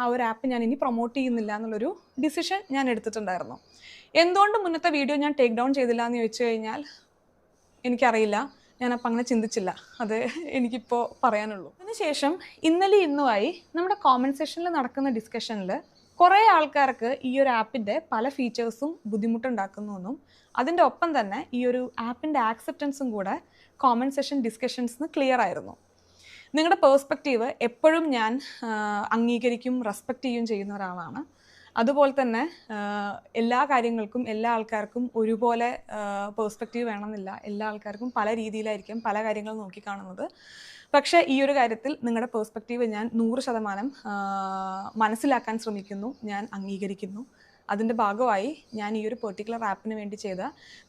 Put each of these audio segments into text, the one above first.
ആ ഒരു ആപ്പ് ഞാൻ ഇനി പ്രൊമോട്ട് ചെയ്യുന്നില്ല എന്നുള്ളൊരു ഡിസിഷൻ ഞാൻ എടുത്തിട്ടുണ്ടായിരുന്നു. എന്തുകൊണ്ട് മുന്നത്തെ വീഡിയോ ഞാൻ ടേക്ക് ഡൗൺ ചെയ്തില്ല എന്ന് ചോദിച്ചു കഴിഞ്ഞാൽ എനിക്കറിയില്ല. ഞാനപ്പോൾ അങ്ങനെ ചിന്തിച്ചില്ല. അത് എനിക്കിപ്പോൾ പറയാനുള്ളൂ. അതിനുശേഷം ഇന്നലെ ഇന്നുമായി നമ്മുടെ കോമന്റ് സെഷനിൽ നടക്കുന്ന ഡിസ്കഷനിൽ കുറേ ആൾക്കാർക്ക് ഈ ഒരു ആപ്പിന്റെ പല ഫീച്ചേഴ്സും ബുദ്ധിമുട്ടുണ്ടാക്കുന്നുവെന്നും അതിന്റെ ഒപ്പം തന്നെ ഈ ഒരു ആപ്പിന്റെ ആക്സെപ്റ്റൻസും കൂടെ കോമൻ സെഷൻ ഡിസ്കഷൻസിന് ക്ലിയർ ആയിരുന്നു. നിങ്ങളുടെ പേഴ്സ്പെക്റ്റീവ് എപ്പോഴും ഞാൻ അംഗീകരിക്കും റെസ്പെക്റ്റ് ചെയ്യും ചെയ്യുന്ന ഒരാളാണ്. അതുപോലെ തന്നെ എല്ലാ കാര്യങ്ങൾക്കും എല്ലാ ആൾക്കാർക്കും ഒരുപോലെ പേഴ്സ്പെക്റ്റീവ് വേണമെന്നില്ല. എല്ലാ ആൾക്കാർക്കും പല രീതിയിലായിരിക്കും പല കാര്യങ്ങൾ നോക്കിക്കാണുന്നത്. പക്ഷേ ഈ ഒരു കാര്യത്തിൽ നിങ്ങളുടെ പേഴ്സ്പെക്റ്റീവ് ഞാൻ നൂറ് ശതമാനം മനസ്സിലാക്കാൻ ശ്രമിക്കുന്നു ഞാൻ അംഗീകരിക്കുന്നു. അതിന്റെ ഭാഗമായി ഞാൻ ഈ ഒരു പെർട്ടിക്കുലർ ആപ്പിന് വേണ്ടി ചെയ്ത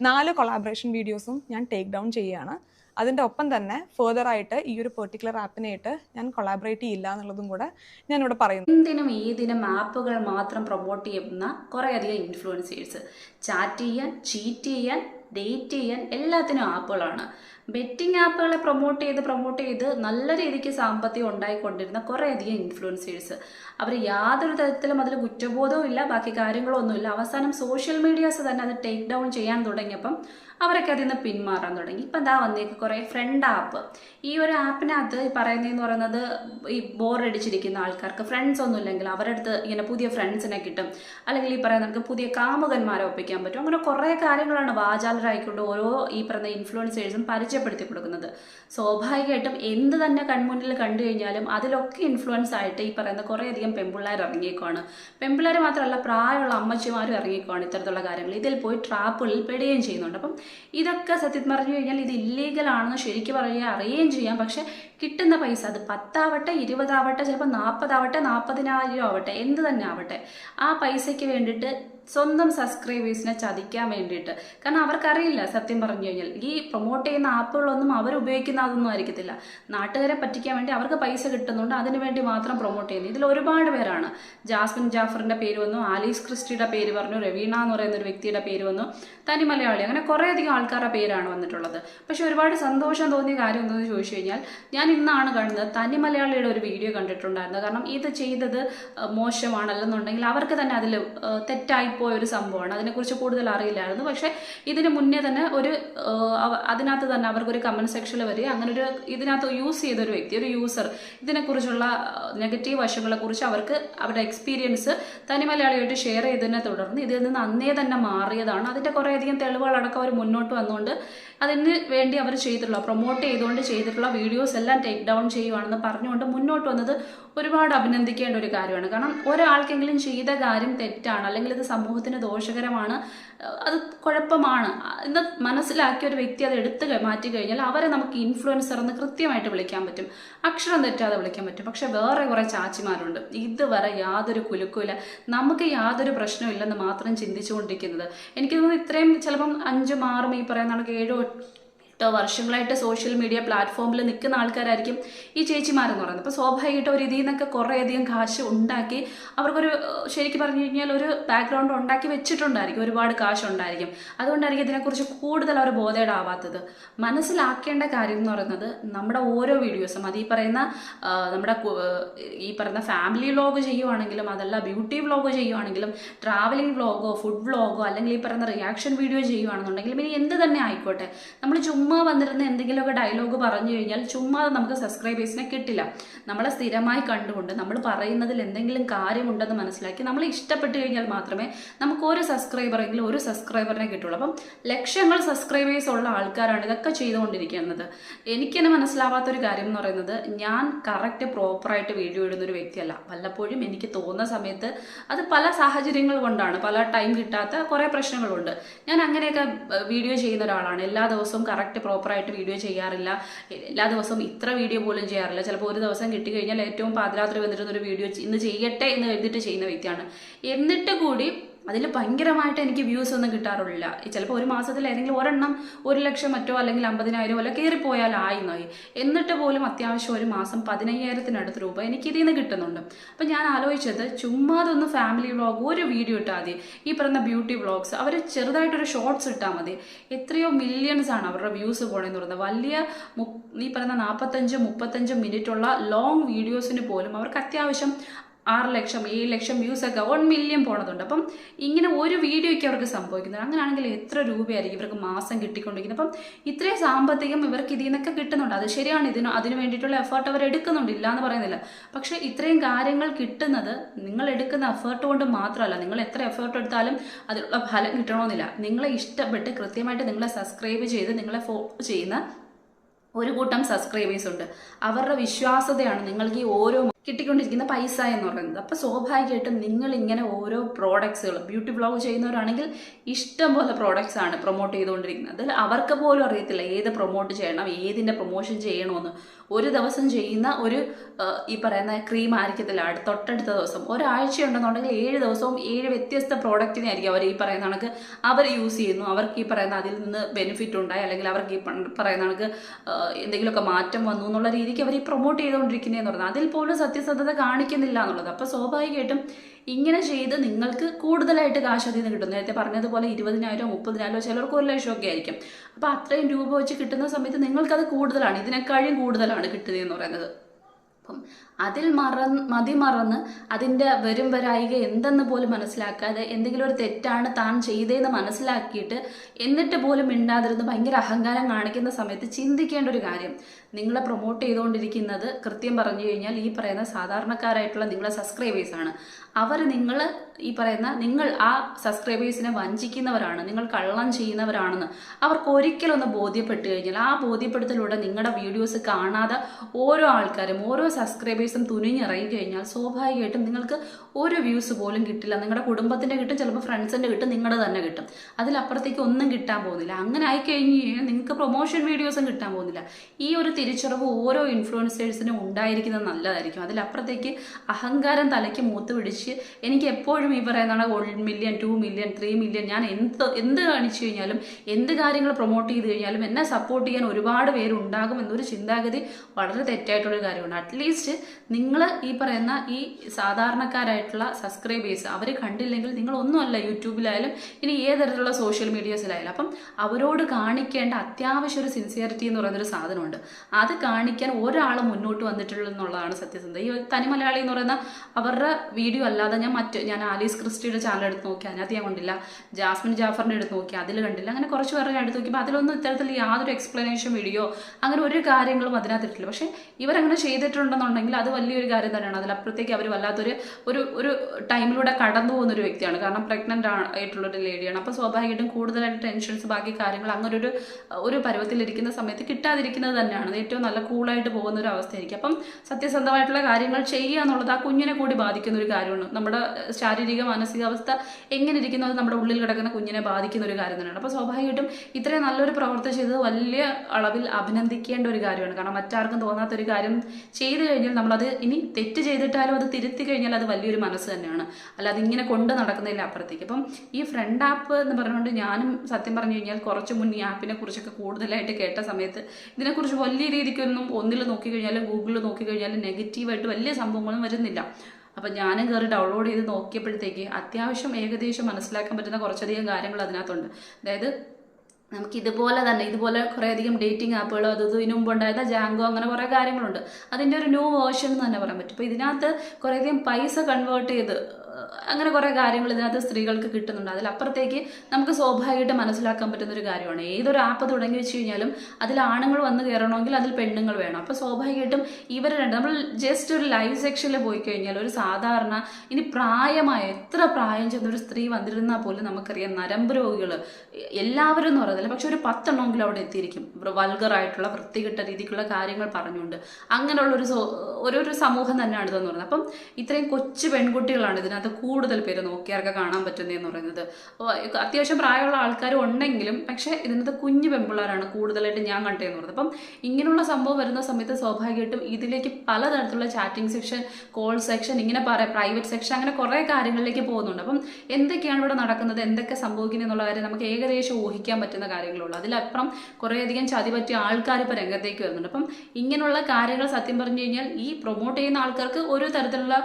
നാല് കൊളാബറേഷൻ വീഡിയോസും ഞാൻ ടേക്ക് ഡൗൺ ചെയ്യുകയാണ്. അതിന്റെ ഒപ്പം തന്നെ ഫേർദറായിട്ട് ഈ ഒരു പെർട്ടിക്കുലർ ആപ്പിനായിട്ട് ഞാൻ കൊളാബറേറ്റ് ചെയ്യില്ല എന്നുള്ളതും കൂടെ ഞാനിവിടെ പറയുന്നു. എന്തിനും ഏതിനും ആപ്പുകൾ മാത്രം പ്രൊമോട്ട് ചെയ്യുന്ന കുറേയധികം ഇൻഫ്ലുവൻസേഴ്സ് ചാറ്റ് ചെയ്യാൻ ചീറ്റ് ചെയ്യാൻ ഡേറ്റ് ചെയ്യാൻ എല്ലാത്തിനും ആപ്പുകളാണ് ബെറ്റിംഗ് ആപ്പുകളെ പ്രൊമോട്ട് ചെയ്ത് പ്രൊമോട്ട് ചെയ്ത് നല്ല രീതിക്ക് സാമ്പത്തികം ഉണ്ടായിക്കൊണ്ടിരുന്ന കുറേയധികം ഇൻഫ്ലുവൻസേഴ്സ് അവർ യാതൊരു തരത്തിലും അതിൽ കുറ്റബോധവും ഇല്ല ബാക്കി കാര്യങ്ങളൊന്നുമില്ല. അവസാനം സോഷ്യൽ മീഡിയാസ് തന്നെ അത് ടേക്ക് ഡൗൺ ചെയ്യാൻ തുടങ്ങിയപ്പം അവരൊക്കെ അതിൽ നിന്ന് പിന്മാറാൻ തുടങ്ങി. ഇപ്പം എന്താ വന്നേക്ക് കുറേ ഫ്രണ്ട് ആപ്പ് ഈ ഒരു ആപ്പിനകത്ത് ഈ പറയുന്നതെന്ന് പറയുന്നത് ഈ ബോർ അടിച്ചിരിക്കുന്ന ആൾക്കാർക്ക് ഫ്രണ്ട്സ് ഒന്നും ഇല്ലെങ്കിൽ അവരുടെ അടുത്ത് ഇങ്ങനെ പുതിയ ഫ്രണ്ട്സിനെ കിട്ടും. അല്ലെങ്കിൽ ഈ പറയുന്ന പുതിയ കാമുകന്മാരെ ഒപ്പിക്കാൻ പറ്റും. അങ്ങനെ കുറേ കാര്യങ്ങളാണ് വാചാലരായിക്കൊണ്ട് ഓരോ ഈ പറയുന്ന ഇൻഫ്ലുവൻസേഴ്സും പരിചയപ്പെടുത്തി കൊടുക്കുന്നത്. സ്വാഭാവികമായിട്ടും എന്ത് തന്നെ കൺമുന്നിൽ കണ്ടു കഴിഞ്ഞാലും അതിലൊക്കെ ഇൻഫ്ലുവൻസ് ആയിട്ട് ഈ പറയുന്ന കുറേയധികം പെമ്പിള്ളേർ ഇറങ്ങിയേക്കുവാണ്. പെമ്പിള്ളേർ മാത്രമല്ല പ്രായമുള്ള അമ്മച്ചിമാരും ഇറങ്ങിയേക്കുവാണ് ഇത്തരത്തിലുള്ള കാര്യങ്ങൾ. ഇതിൽ പോയി ട്രാപ്പുകളിൽ പെടുകയും ചെയ്യുന്നുണ്ട്. അപ്പം ഇതൊക്കെ സത്യം പറഞ്ഞു കഴിഞ്ഞാൽ ഇത് ഇല്ലീഗൽ ആണെന്ന് ശരിക്കും പറയുക അറിയുകയും ചെയ്യാം. പക്ഷെ കിട്ടുന്ന പൈസ അത് പത്താവട്ടെ ഇരുപതാവട്ടെ ചിലപ്പോൾ നാൽപ്പതാവട്ടെ നാൽപ്പതിനായിരം ആവട്ടെ എന്ത് തന്നെ ആവട്ടെ ആ പൈസയ്ക്ക് വേണ്ടിയിട്ട് സ്വന്തം സബ്സ്ക്രൈബേഴ്സിനെ ചതിക്കാൻ വേണ്ടിയിട്ട്. കാരണം അവർക്കറിയില്ല സത്യം പറഞ്ഞു കഴിഞ്ഞാൽ. ഈ പ്രൊമോട്ട് ചെയ്യുന്ന ആപ്പുകളൊന്നും അവർ ഉപയോഗിക്കുന്ന അതൊന്നും ആയിരിക്കത്തില്ല. നാട്ടുകാരെ പറ്റിക്കാൻ വേണ്ടി അവർക്ക് പൈസ കിട്ടുന്നുണ്ട് അതിനു വേണ്ടി മാത്രം പ്രൊമോട്ട് ചെയ്യുന്നു ഇതിൽ ഒരുപാട് പേരാണ്. ജാസ്മിൻ ജാഫറിന്റെ പേര് വന്നു ആലീസ് ക്രിസ്റ്റിയുടെ പേര് പറഞ്ഞു രവീണ എന്ന് പറയുന്ന ഒരു വ്യക്തിയുടെ പേര് വന്നു തനി മലയാളി. അങ്ങനെ കുറേയധികം ആൾക്കാരുടെ പേരാണ് വന്നിട്ടുള്ളത്. പക്ഷെ ഒരുപാട് സന്തോഷം തോന്നിയ കാര്യം എന്തെന്ന് ചോദിച്ചു കഴിഞ്ഞാൽ ഞാൻ ഇന്നാണ് കാണുന്നത് തനി മലയാളിയുടെ ഒരു വീഡിയോ കണ്ടിട്ടുണ്ടായിരുന്നു. കാരണം ഇത് ചെയ്തത് മോശമാണല്ലെന്നുണ്ടെങ്കിൽ അവർക്ക് തന്നെ അതിൽ തെറ്റായി പോയ ഒരു സംഭവമാണ്. അതിനെക്കുറിച്ച് കൂടുതൽ അറിയില്ലായിരുന്നു. പക്ഷേ ഇതിന് മുന്നേ തന്നെ ഒരു അതിനകത്ത് തന്നെ അവർക്കൊരു കമന്റ് സെക്ഷനിൽ വരിക അങ്ങനെ ഒരു ഇതിനകത്ത് യൂസ് ചെയ്ത ഒരു വ്യക്തി ഒരു യൂസർ ഇതിനെക്കുറിച്ചുള്ള നെഗറ്റീവ് വശങ്ങളെക്കുറിച്ച് അവർക്ക് അവരുടെ എക്സ്പീരിയൻസ് തനി മലയാളിയായിട്ട് ഷെയർ ചെയ്തതിനെ തുടർന്ന് ഇതിൽ നിന്ന് അന്നേ തന്നെ മാറിയതാണ്. അതിന്റെ കുറേയധികം തെളിവുകളടക്കം അവർ മുന്നോട്ട് വന്നുകൊണ്ട് അതിന് വേണ്ടി അവർ ചെയ്തിട്ടുള്ള പ്രൊമോട്ട് ചെയ്തുകൊണ്ട് ചെയ്തിട്ടുള്ള വീഡിയോസ് എല്ലാം ടേക്ക് ഡൗൺ ചെയ്യുവാണെന്ന് പറഞ്ഞുകൊണ്ട് മുന്നോട്ട് വന്നത് ഒരുപാട് അഭിനന്ദിക്കേണ്ട ഒരു കാര്യമാണ്. കാരണം ഒരാൾക്കെങ്കിലും ചെയ്ത കാര്യം തെറ്റാണ് അല്ലെങ്കിൽ ഇത് സമൂഹത്തിന് ദോഷകരമാണ്. അത് കുഴപ്പമാണ്. എന്ന് മനസ്സിലാക്കിയ ഒരു വ്യക്തി അത് എടുത്ത് മാറ്റി കഴിഞ്ഞാൽ അവരെ നമുക്ക് ഇൻഫ്ലുവൻസർ എന്ന് കൃത്യമായിട്ട് വിളിക്കാൻ പറ്റും. അക്ഷരം തെറ്റാതെ വിളിക്കാൻ പറ്റും. പക്ഷെ വേറെ കുറെ ചാച്ചിമാരുണ്ട്. ഇതുവരെ യാതൊരു കുലുക്കുമില്ല. നമുക്ക് യാതൊരു പ്രശ്നമില്ലെന്ന് മാത്രം ചിന്തിച്ചുകൊണ്ടിരിക്കുന്നത്. എനിക്ക് തോന്നുന്നു ഇത്രയും ചിലപ്പം അഞ്ചും ആറും ഈ പറയുന്ന കണക്ക് ഏഴോ എട്ടോ വർഷങ്ങളായിട്ട് സോഷ്യൽ മീഡിയ പ്ലാറ്റ്ഫോമിൽ നിൽക്കുന്ന ആൾക്കാരായിരിക്കും ഈ ചേച്ചിമാരെന്ന് പറയുന്നത്. അപ്പോൾ സ്വാഭാവികമായിട്ട് അവർ ഇതിൽ നിന്നൊക്കെ കുറേയധികം കാശ് ഉണ്ടാക്കി അവർക്കൊരു ശരിക്കും പറഞ്ഞു കഴിഞ്ഞാൽ ഒരു ബാക്ക്ഗ്രൗണ്ട് ഉണ്ടാക്കി വെച്ചിട്ടുണ്ടായിരിക്കും. ഒരുപാട് കാശ് ഉണ്ടായിരിക്കും അതുകൊണ്ടായിരിക്കും ഇതിനെക്കുറിച്ച് കൂടുതൽ അവർ ബോധേടാവാത്തത്. മനസ്സിലാക്കേണ്ട കാര്യം എന്ന് പറയുന്നത് നമ്മുടെ ഓരോ വീഡിയോസും അത് ഈ പറയുന്ന നമ്മുടെ ഈ പറയുന്ന ഫാമിലി വ്ലോഗ് ചെയ്യുവാണെങ്കിലും അതല്ല ബ്യൂട്ടി വ്ലോഗ് ചെയ്യുവാണെങ്കിലും ട്രാവലിംഗ് വ്ലോഗോ ഫുഡ് വ്ലോഗോ അല്ലെങ്കിൽ ഈ പറയുന്ന റിയാക്ഷൻ വീഡിയോ ചെയ്യുവാണെന്നുണ്ടെങ്കിലും ഇനി എന്ത് തന്നെ ആയിക്കോട്ടെ. നമ്മൾ ചുമ്മാ വന്നിരുന്ന എന്തെങ്കിലുമൊക്കെ ഡയലോഗ് പറഞ്ഞു കഴിഞ്ഞാൽ ചുമ്മാ നമുക്ക് സബ്സ്ക്രൈബേഴ്സിനെ കിട്ടില്ല. നമ്മളെ സ്ഥിരമായി കണ്ടുകൊണ്ട് നമ്മൾ പറയുന്നതിൽ എന്തെങ്കിലും കാര്യമുണ്ടെന്ന് മനസ്സിലാക്കി നമ്മൾ ഇഷ്ടപ്പെട്ട് കഴിഞ്ഞാൽ മാത്രമേ നമുക്ക് ഒരു സബ്സ്ക്രൈബറെങ്കിലും ഒരു സബ്സ്ക്രൈബറിനെ കിട്ടുള്ളൂ. അപ്പം ലക്ഷങ്ങൾ സബ്സ്ക്രൈബേഴ്സ് ഉള്ള ആൾക്കാരാണ് ഇതൊക്കെ ചെയ്തുകൊണ്ടിരിക്കുന്നത്. എനിക്കെന്നെ മനസ്സിലാവാത്തൊരു കാര്യം എന്ന് പറയുന്നത് ഞാൻ കറക്റ്റ് പ്രോപ്പറായിട്ട് വീഡിയോ ഇടുന്ന ഒരു വ്യക്തിയല്ല. വല്ലപ്പോഴും എനിക്ക് തോന്നുന്ന സമയത്ത് അത് പല സാഹചര്യങ്ങൾ കൊണ്ടാണ്. പല ടൈം കിട്ടാത്ത കുറേ പ്രശ്നങ്ങളുണ്ട്. ഞാൻ അങ്ങനെയൊക്കെ വീഡിയോ ചെയ്യുന്ന ഒരാളാണ്. എല്ലാ ദിവസവും കറക്റ്റ് പ്രോപ്പറായിട്ട് വീഡിയോ ചെയ്യാറില്ല. എല്ലാ ദിവസവും ഇത്ര വീഡിയോ പോലും ചെയ്യാറില്ല. ചിലപ്പോൾ ഒരു ദിവസം കിട്ടിക്കഴിഞ്ഞാൽ ഏറ്റവും പാതിരാത്രി വന്നിട്ടുള്ളൊരു വീഡിയോ ഇന്ന് ചെയ്യട്ടെ എന്ന് എഴുതിയിട്ട് ചെയ്യുന്ന വ്യക്തിയാണ്. എന്നിട്ട് കൂടി അതിൽ ഭയങ്കരമായിട്ട് എനിക്ക് വ്യൂസ് ഒന്നും കിട്ടാറില്ല ചിലപ്പോൾ ഒരു മാസത്തിൽ ഏതെങ്കിലും ഒരെണ്ണം ഒരു ലക്ഷം മറ്റോ അല്ലെങ്കിൽ അമ്പതിനായിരം അല്ല കയറിപ്പോയാൽ ആയിന്നായി. എന്നിട്ട് പോലും അത്യാവശ്യം ഒരു മാസം പതിനയ്യായിരത്തിനടുത്ത് രൂപ എനിക്ക് ഇതിൽ നിന്ന് കിട്ടുന്നുണ്ട്. അപ്പം ഞാൻ ആലോചിച്ചത് ചുമ്മാതൊന്ന് ഫാമിലി വ്ളോഗ് ഒരു വീഡിയോ ഇട്ടാൽ മതി. ഈ പറയുന്ന ബ്യൂട്ടി വ്ളോഗ്സ് അവർ ചെറുതായിട്ടൊരു ഷോർട്സ് ഇട്ടാൽ മതി. എത്രയോ മില്യൺസ് ആണ് അവരുടെ വ്യൂസ് പോണെന്ന് പറയുന്നത്. വലിയ ഈ പറയുന്ന നാൽപ്പത്തഞ്ച് മുപ്പത്തഞ്ച് മിനിറ്റുള്ള ലോങ് വീഡിയോസിന് പോലും അവർക്ക് അത്യാവശ്യം ആറ് ലക്ഷം ഏഴ് ലക്ഷം വ്യൂസ് ഒക്കെ വൺ മില്യൺ പോണതുണ്ട്. അപ്പം ഇങ്ങനെ ഒരു വീഡിയോയ്ക്ക് അവർക്ക് സംഭവിക്കുന്നത്. അങ്ങനെയാണെങ്കിൽ എത്ര രൂപയായിരിക്കും ഇവർക്ക് മാസം കിട്ടിക്കൊണ്ടിരിക്കുന്നത്? അപ്പം ഇത്രയും സാമ്പത്തികം ഇവർക്ക് ഇതിൽ നിന്നൊക്കെ കിട്ടുന്നുണ്ട്. അത് ശരിയാണ്. ഇതിന് അതിന് വേണ്ടിയിട്ടുള്ള എഫേർട്ട് അവർ എടുക്കുന്നുണ്ട് ഇല്ല എന്ന് പറയുന്നില്ല. പക്ഷേ ഇത്രയും കാര്യങ്ങൾ കിട്ടുന്നത് നിങ്ങൾ എടുക്കുന്ന എഫേർട്ട് കൊണ്ട് മാത്രമല്ല നിങ്ങൾ എത്ര എഫേർട്ട് എടുത്താലും അതിനുള്ള ഫലം കിട്ടണമെന്നില്ല. നിങ്ങളെ ഇഷ്ടപ്പെട്ട് കൃത്യമായിട്ട് നിങ്ങളെ സബ്സ്ക്രൈബ് ചെയ്ത് നിങ്ങളെ ഫോളോ ചെയ്യുന്ന ഒരു കൂട്ടം സബ്സ്ക്രൈബേഴ്സ് ഉണ്ട്. അവരുടെ വിശ്വാസതയാണ് നിങ്ങൾക്ക് ഈ ഓരോ കിട്ടിക്കൊണ്ടിരിക്കുന്ന പൈസ എന്ന് പറയുന്നത്. അപ്പോൾ സ്വാഭാവികമായിട്ടും നിങ്ങൾ ഇങ്ങനെ ഓരോ പ്രോഡക്ട്സുകൾ ബ്യൂട്ടി ബ്ലോഗ് ചെയ്യുന്നവരാണെങ്കിൽ ഇഷ്ടം പോലെ പ്രോഡക്ട്സ് ആണ് പ്രൊമോട്ട് ചെയ്തുകൊണ്ടിരിക്കുന്നത്. അതിൽ അവർക്ക് പോലും അറിയത്തില്ല ഏത് പ്രൊമോട്ട് ചെയ്യണം ഏതിന്റെ പ്രൊമോഷൻ ചെയ്യണമെന്ന് ഒരു ദിവസം ചെയ്യുന്ന ഒരു ഈ പറയുന്ന ക്രീം ആയിരിക്കത്തില്ല. തൊട്ടടുത്ത ദിവസം. ഒരാഴ്ച ഉണ്ടെന്നുണ്ടെങ്കിൽ ഏഴ് ദിവസവും ഏഴ് വ്യത്യസ്ത പ്രോഡക്റ്റിനെ ആയിരിക്കും അവർ ഈ പറയുന്ന കണക്ക് അവർ യൂസ് ചെയ്യുന്നു. അവർക്ക് ഈ പറയുന്ന അതിൽ നിന്ന് ബെനിഫിറ്റ് ഉണ്ടായി. അല്ലെങ്കിൽ അവർക്ക് ഈ പറയുന്ന കണക്ക് എന്തെങ്കിലുമൊക്കെ മാറ്റം വന്നു എന്നുള്ള രീതിക്ക് അവർ ഈ പ്രൊമോട്ട് ചെയ്തുകൊണ്ടിരിക്കുന്നതെന്ന് പറഞ്ഞാൽ അതിൽ പോലും സത്യസന്ധത കാണിക്കുന്നില്ല എന്നുള്ളത്. അപ്പോൾ സ്വാഭാവികമായിട്ടും ഇങ്ങനെ ചെയ്ത് നിങ്ങൾക്ക് കൂടുതലായിട്ട് കാശ് അതിൽ നിന്ന് കിട്ടും. നേരത്തെ പറഞ്ഞതുപോലെ ഇരുപതിനായിരം മുപ്പതിനായിരം ചിലർക്ക് ഒരു ലക്ഷം ഒക്കെ ആയിരിക്കും. അപ്പോൾ അത്രയും രൂപ വെച്ച് കിട്ടുന്ന സമയത്ത് നിങ്ങൾക്കത് കൂടുതലാണ്. ഇതിനേക്കാളും കൂടുതലാണ് കിട്ടുന്നതെന്ന് പറയുന്നത്. അപ്പം അതിൽ മറ മതി മറന്ന് അതിന്റെ വരും വരായിക എന്തെന്ന് പോലും മനസ്സിലാക്കാതെ എന്തെങ്കിലും ഒരു തെറ്റാണ് താൻ ചെയ്തതെന്ന് മനസ്സിലാക്കിയിട്ട് എന്നിട്ട് പോലും മിണ്ടാതിരുന്ന് ഭയങ്കര അഹങ്കാരം കാണിക്കുന്ന സമയത്ത് ചിന്തിക്കേണ്ട ഒരു കാര്യം. നിങ്ങളെ പ്രൊമോട്ട് ചെയ്തുകൊണ്ടിരിക്കുന്നത് കൃത്യം പറഞ്ഞു കഴിഞ്ഞാൽ ഈ പറയുന്ന സാധാരണക്കാരായിട്ടുള്ള നിങ്ങളെ സബ്സ്ക്രൈബേഴ്സാണ് അവർ നിങ്ങൾ ഈ പറയുന്ന നിങ്ങൾ ആ സബ്സ്ക്രൈബേഴ്സിനെ വഞ്ചിക്കുന്നവരാണ് നിങ്ങൾ കള്ളം ചെയ്യുന്നവരാണെന്ന് അവർക്ക് ഒരിക്കലൊന്ന് ബോധ്യപ്പെട്ട് കഴിഞ്ഞാൽ ആ ബോധ്യപ്പെടുത്തലൂടെ നിങ്ങളുടെ വീഡിയോസ് കാണാതെ ഓരോ ആൾക്കാരും ഓരോ സബ്സ്ക്രൈബേഴ്സും തുനിഞ്ഞിറങ്ങി കഴിഞ്ഞാൽ സ്വാഭാവികമായിട്ടും നിങ്ങൾക്ക് ഒരു വ്യൂസ് പോലും കിട്ടില്ല. നിങ്ങളുടെ കുടുംബത്തിന്റെ കിട്ടും ചിലപ്പോൾ ഫ്രണ്ട്സിന്റെ കിട്ടും നിങ്ങളുടെ തന്നെ കിട്ടും. അതിലപ്പുറത്തേക്ക് ഒന്നും കിട്ടാൻ പോകുന്നില്ല. അങ്ങനെ ആയി കഴിഞ്ഞ് കഴിഞ്ഞാൽ നിങ്ങൾക്ക് പ്രൊമോഷൻ വീഡിയോസും കിട്ടാൻ പോകുന്നില്ല. ഈ ഒരു തിരിച്ചറിവ് ഓരോ ഇൻഫ്ലുവൻസേഴ്സിനും ഉണ്ടായിരിക്കുന്നത് നല്ലതായിരിക്കും. അതിലപ്പുറത്തേക്ക് അഹങ്കാരം തലയ്ക്ക് മൂത്ത് പിടിച്ച് എനിക്ക് എപ്പോഴും ഈ പറയുന്നതാണ് one million two million three million ഞാൻ എന്ത് എന്ത് കാണിച്ചു കഴിഞ്ഞാലും എന്ത് കാര്യങ്ങൾ പ്രൊമോട്ട് ചെയ്ത് കഴിഞ്ഞാലും എന്നെ സപ്പോർട്ട് ചെയ്യാൻ ഒരുപാട് പേരുണ്ടാകും എന്നൊരു ചിന്താഗതി വളരെ തെറ്റായിട്ടുള്ളൊരു കാര്യമാണ്. അറ്റ്ലീസ്റ്റ് നിങ്ങൾ ഈ പറയുന്ന ഈ സാധാരണക്കാരായിട്ടുള്ള സബ്സ്ക്രൈബേഴ്സ് അവർ കണ്ടില്ലെങ്കിൽ നിങ്ങൾ ഒന്നുമല്ല യൂട്യൂബിലായാലും ഇനി ഏതരത്തിലുള്ള സോഷ്യൽ മീഡിയാസിലായാലും അപ്പം അവരോട് കാണിക്കേണ്ട അത്യാവശ്യം ഒരു സിൻസിയറിറ്റി എന്ന് പറയുന്നൊരു സാധനമുണ്ട്. അത് കാണിക്കാൻ ഒരാൾ മുന്നോട്ട് വന്നിട്ടുള്ളൂ എന്നുള്ളതാണ് ഈ തനി മലയാളി എന്ന് പറയുന്ന അവരുടെ വീഡിയോ അല്ലാതെ ഞാൻ മറ്റ് ഞാൻ ആലീസ് ക്രിസ്റ്റിയുടെ ചാനൽ എടുത്ത് നോക്കി. അതിനകത്ത് ഞാൻ കണ്ടില്ല. ജാസ്മിൻ ജാഫറിന്റെ എടുത്ത് നോക്കി. അതിൽ കണ്ടില്ല. അങ്ങനെ കുറച്ച് പേരെ ഞാൻ എടുത്ത് നോക്കിയപ്പോൾ അതിലൊന്നും ഇത്തരത്തിൽ യാതൊരു എക്സ്പ്ലനേഷൻ വീഡിയോ അങ്ങനെ ഒരു കാര്യങ്ങളും അതിനകത്ത് ഇട്ടില്ല പക്ഷേ ഇവരങ്ങനെ ചെയ്തിട്ടുണ്ടെന്നുണ്ടെങ്കിൽ അത് വലിയൊരു കാര്യം തന്നെയാണ്. അതിലപ്പുറത്തേക്ക് അവർ വല്ലാത്തൊരു ഒരു ഒരു ടൈമിലൂടെ കടന്നു പോകുന്ന ഒരു വ്യക്തിയാണ്. കാരണം പ്രഗ്നന്റ് ആയിട്ടുള്ളൊരു ലേഡിയാണ് അപ്പോൾ സ്വാഭാവികമായിട്ടും കൂടുതലായിട്ട് ടെൻഷൻസ് ബാക്കി കാര്യങ്ങൾ അങ്ങനെ ഒരു ഒരു പരുവത്തിലിരിക്കുന്ന സമയത്ത് കിട്ടാതിരിക്കുന്നത് തന്നെയാണ്. ഏറ്റവും നല്ല കൂളായിട്ട് പോകുന്ന ഒരു അവസ്ഥയായിരിക്കും. അപ്പം സത്യസന്ധമായിട്ടുള്ള കാര്യങ്ങൾ ചെയ്യുക എന്നുള്ളത് ആ കുഞ്ഞിനെ കൂടി ബാധിക്കുന്ന ഒരു കാര്യമാണ്. നമ്മുടെ ശാരീരിക മാനസികാവസ്ഥ എങ്ങനെ ഇരിക്കുന്നത് നമ്മുടെ ഉള്ളിൽ കിടക്കുന്ന കുഞ്ഞിനെ ബാധിക്കുന്ന ഒരു കാര്യം തന്നെയാണ്. അപ്പോൾ സ്വാഭാവികമായിട്ടും ഇത്രയും നല്ലൊരു പ്രവർത്തി ചെയ്തത് വലിയ അളവിൽ അഭിനന്ദിക്കേണ്ട ഒരു കാര്യമാണ്. കാരണം മറ്റാർക്കും തോന്നാത്ത ഒരു കാര്യം ചെയ്തു കഴിഞ്ഞാൽ നമ്മളത് ഇനി തെറ്റ് ചെയ്തിട്ടാലും അത് തിരുത്തി കഴിഞ്ഞാൽ അത് വലിയൊരു മനസ്സ് തന്നെയാണ്. അല്ലാതെ ഇങ്ങനെ കൊണ്ട് നടക്കുന്നതിൽ അപ്പുറത്തേക്ക്. അപ്പം ഈ ഫ്രണ്ട് ആപ്പ് എന്ന് പറഞ്ഞുകൊണ്ട് ഞാനും സത്യം പറഞ്ഞു കഴിഞ്ഞാൽ കുറച്ച് മുന്നേ ആപ്പിനെ കുറിച്ചൊക്കെ കൂടുതലായിട്ട് കേട്ട സമയത്ത് ഇതിനെക്കുറിച്ച് വലിയ രീതിക്കൊന്നും ഒന്നിൽ നോക്കിക്കഴിഞ്ഞാലും ഗൂഗിളിൽ നോക്കിക്കഴിഞ്ഞാലും നെഗറ്റീവായിട്ട് വലിയ സംഭവങ്ങളൊന്നും വരുന്നില്ല. അപ്പം ഞാനും കയറി ഡൗൺലോഡ് ചെയ്ത് നോക്കിയപ്പോഴത്തേക്ക് അത്യാവശ്യം ഏകദേശം മനസ്സിലാക്കാൻ പറ്റുന്ന കുറച്ചധികം കാര്യങ്ങൾ അതിനകത്തുണ്ട്. അതായത് നമുക്ക് ഇതുപോലെ തന്നെ ഇതുപോലെ കുറേയധികം ഡേറ്റിംഗ് ആപ്പുകൾ അത് ഇത് ഇതിനു മുമ്പ് ഉണ്ടായത് ജാങ്കോ അങ്ങനെ കുറേ കാര്യങ്ങളുണ്ട്. അതിന്റെ ഒരു ന്യൂ വേർഷൻ എന്ന് തന്നെ പറയാൻ പറ്റും. അപ്പോൾ ഇതിനകത്ത് കുറേയധികം പൈസ കൺവേർട്ട് ചെയ്ത് അങ്ങനെ കുറേ കാര്യങ്ങൾ ഇതിനകത്ത് സ്ത്രീകൾക്ക് കിട്ടുന്നുണ്ട്. അതിലപ്പുറത്തേക്ക് നമുക്ക് സ്വാഭാവികമായിട്ട് മനസ്സിലാക്കാൻ പറ്റുന്ന ഒരു കാര്യമാണ്. ഏതൊരു ആപ്പ് തുടങ്ങി വെച്ച് കഴിഞ്ഞാലും അതിൽ ആണുങ്ങൾ വന്ന് കയറണമെങ്കിൽ അതിൽ പെണ്ണുങ്ങൾ വേണം. അപ്പോൾ സ്വാഭാവികമായിട്ടും ഇവർ രണ്ട് നമ്മൾ ജസ്റ്റ് ഒരു ലൈവ് സെക്ഷനിൽ പോയി കഴിഞ്ഞാൽ ഒരു സാധാരണ ഇനി പ്രായമായ എത്ര പ്രായം ചെന്ന ഒരു സ്ത്രീ വന്നിരുന്നാൽ പോലും നമുക്കറിയാം നരമ്പ് രോഗികൾ എല്ലാവരും എന്ന് പറയുന്നില്ല പക്ഷെ ഒരു പത്തെണ്ണമെങ്കിലും അവിടെ എത്തിയിരിക്കും. വൾഗറായിട്ടുള്ള വൃത്തികെട്ട രീതിക്കുള്ള കാര്യങ്ങൾ പറഞ്ഞുകൊണ്ട് അങ്ങനെയുള്ള ഒരു ഒരു സമൂഹം തന്നെയാണ് ഇതെന്ന് പറയുന്നത്. അപ്പം ഇത്രയും കൊച്ചു പെൺകുട്ടികളാണ് ഇതിനകത്ത് കൂടുതൽ പേര് നോക്കിയാർക്ക് കാണാൻ പറ്റുന്നതെന്ന് പറയുന്നത്. അത്യാവശ്യം പ്രായമുള്ള ആൾക്കാരും ഉണ്ടെങ്കിലും പക്ഷേ ഇതിനകത്ത് കുഞ്ഞു പെൺപിള്ളേരാണ് കൂടുതലായിട്ട് ഞാൻ കണ്ടതെന്ന് പറയുന്നത് അപ്പം ഇങ്ങനെയുള്ള സംഭവം വരുന്ന സമയത്ത് സ്വാഭാവികമായിട്ടും ഇതിലേക്ക് പലതരത്തിലുള്ള ചാറ്റിംഗ് സെക്ഷൻ കോൾ സെക്ഷൻ ഇങ്ങനെ പറയാം പ്രൈവറ്റ് സെക്ഷൻ അങ്ങനെ കുറേ കാര്യങ്ങളിലേക്ക് പോകുന്നുണ്ട്. അപ്പം എന്തൊക്കെയാണ് ഇവിടെ നടക്കുന്നത്? എന്തൊക്കെ സംഭവിക്കുന്നത് എന്നുള്ള കാര്യം നമുക്ക് ഏകദേശം ഊഹിക്കാൻ പറ്റുന്ന കാര്യങ്ങളുള്ളൂ അതിലപ്പുറം കുറേയധികം ചതി പറ്റിയ ആൾക്കാർ ഇപ്പോൾ രംഗത്തേക്ക് വരുന്നുണ്ട്. അപ്പം ഇങ്ങനെയുള്ള കാര്യങ്ങൾ സത്യം പറഞ്ഞു കഴിഞ്ഞാൽ ഈ പ്രൊമോട്ട് ചെയ്യുന്ന ആൾക്കാർക്ക് ഒരു തരത്തിലുള്ള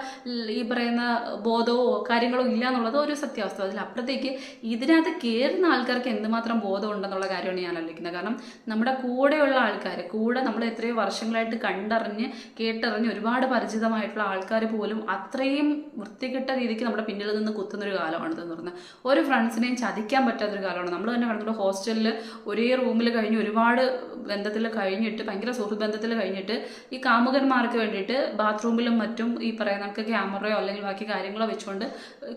ഈ പറയുന്ന ബോധവും കാര്യങ്ങളോ ഇല്ല എന്നുള്ളത് ഒരു സത്യാവസ്ഥ. അതിലപ്പുറത്തേക്ക് ഇതിനകത്ത് കയറുന്ന ആൾക്കാർക്ക് എന്തുമാത്രം ബോധമുണ്ടെന്നുള്ള കാര്യമാണ് ഞാൻ ആലോചിക്കുന്നത്. കാരണം നമ്മുടെ കൂടെയുള്ള ആൾക്കാർ കൂടെ നമ്മൾ എത്രയോ വർഷങ്ങളായിട്ട് കണ്ടറിഞ്ഞ് കേട്ടറിഞ്ഞ് ഒരുപാട് പരിചിതമായിട്ടുള്ള ആൾക്കാർ പോലും അത്രയും വൃത്തികെട്ട രീതിക്ക് നമ്മുടെ പിന്നിൽ നിന്ന് കുത്തുന്നൊരു കാലമാണ് എന്ന് പറഞ്ഞാൽ. ഒരു ഫ്രണ്ട്സിനെയും ചതിക്കാൻ പറ്റാത്തൊരു കാലമാണ്. നമ്മൾ തന്നെ കണ്ടിട്ട് ഹോസ്റ്റലിൽ ഒരേ റൂമിൽ കഴിഞ്ഞ് ഒരുപാട് ബന്ധത്തിൽ കഴിഞ്ഞിട്ട് ഭയങ്കര സുഹൃത്ത് ബന്ധത്തിൽ കഴിഞ്ഞിട്ട് ഈ കാമുകന്മാർക്ക് വേണ്ടിയിട്ട് ബാത്റൂമിലും മറ്റും ഈ പറയുന്ന ക്യാമറയോ അല്ലെങ്കിൽ ബാക്കി കാര്യങ്ങളോ വെച്ചുകൊണ്ട്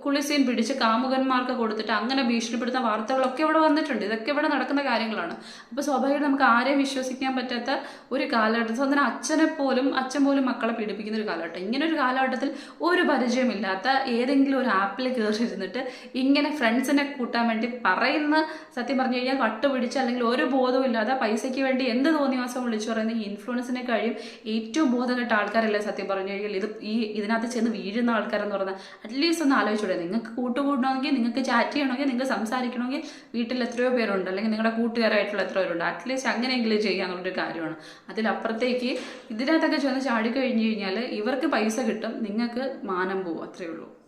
കുളിസീൻ പിടിച്ച് കാമുകന്മാർക്ക് കൊടുത്തിട്ട് അങ്ങനെ ഭീഷണിപ്പെടുത്തുന്ന വാർത്തകളൊക്കെ ഇവിടെ വന്നിട്ടുണ്ട്. ഇതൊക്കെ ഇവിടെ നടക്കുന്ന കാര്യങ്ങളാണ്. അപ്പോൾ സ്വാഭാവികമായിട്ട് നമുക്ക് ആരെയും വിശ്വസിക്കാൻ പറ്റാത്ത ഒരു കാലഘട്ടം സ്വന്തം അച്ഛനെ പോലും അച്ഛൻ പോലും മക്കളെ പീഡിപ്പിക്കുന്ന ഒരു കാലഘട്ടം. ഇങ്ങനെ ഒരു കാലഘട്ടത്തിൽ ഒരു പരിചയമില്ലാത്ത ഏതെങ്കിലും ഒരു ആപ്പിൽ കയറിയിരുന്നിട്ട് ഇങ്ങനെ ഫ്രണ്ട്സിനെ കൂട്ടാൻ വേണ്ടി പറയുന്ന സത്യം പറഞ്ഞു കഴിഞ്ഞാൽ വട്ടുപിടിച്ച് അല്ലെങ്കിൽ ഒരു ബോധവും ഇല്ലാതെ പൈസയ്ക്ക് വേണ്ടി എന്ത് തോന്നിവാസം വിളിച്ചു പറയുന്ന ഈ ഇൻഫ്ലുവൻസിനെ കഴിയും ഏറ്റവും ബോധം കെട്ട ആൾക്കാരല്ലേ സത്യം പറഞ്ഞു കഴിഞ്ഞാൽ. ഇത് ഈ ഇതിനകത്ത് ചെന്ന് വീഴുന്ന ആൾക്കാരെന്ന് പറഞ്ഞാൽ അറ്റ്ലീസ്റ്റ് ഒന്ന് ആലോചിച്ചൂടെ. നിങ്ങൾക്ക് കൂട്ടുകൂടണമെങ്കിൽ നിങ്ങൾക്ക് ചാറ്റ് ചെയ്യണമെങ്കിൽ നിങ്ങൾക്ക് സംസാരിക്കണമെങ്കിൽ വീട്ടിൽ എത്രയോ പേരുണ്ട്. അല്ലെങ്കിൽ നിങ്ങളുടെ കൂട്ടുകാരായിട്ടുള്ള എത്രയോ പേരുണ്ട്. അറ്റ്ലീസ്റ്റ് അങ്ങനെയെങ്കിലും ചെയ്യാന്നുള്ളൊരു കാര്യമാണ്. അതിലപ്പുറത്തേക്ക് ഇതിനകത്തൊക്കെ ചെന്ന് ചാടി കഴിഞ്ഞ് കഴിഞ്ഞാൽ ഇവർക്ക് പൈസ കിട്ടും. നിങ്ങൾക്ക് മാനം പോവും. അത്രയേ ഉള്ളൂ.